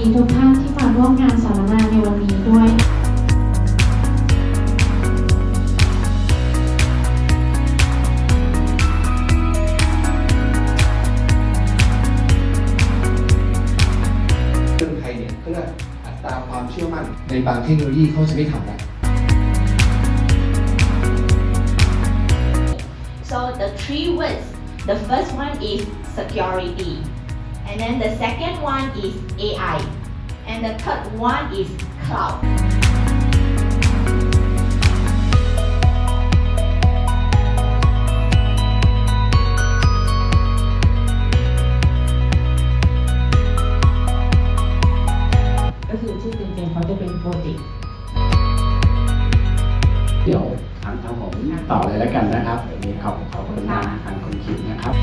ีทุกท่านที่มาร่วมงานสัมมนาในวันนี้ด้วยเมืองไทยเนี่ยเพื่ออัตราความเชื่อมั่นในบางเทคโนโลยีเขาจะไม่ทำแล้ว So the three words. The first one is security. And then the second one is AI, and the third one is cloud. ก็คือชื่อเต็มๆเขาจะเป็นโปรเจกต์ เดี๋ยวทางทางผมต่อเลยแล้วกันนะครับวันนี้ขอบขอบคุณทางทางคุณคิมนะครับ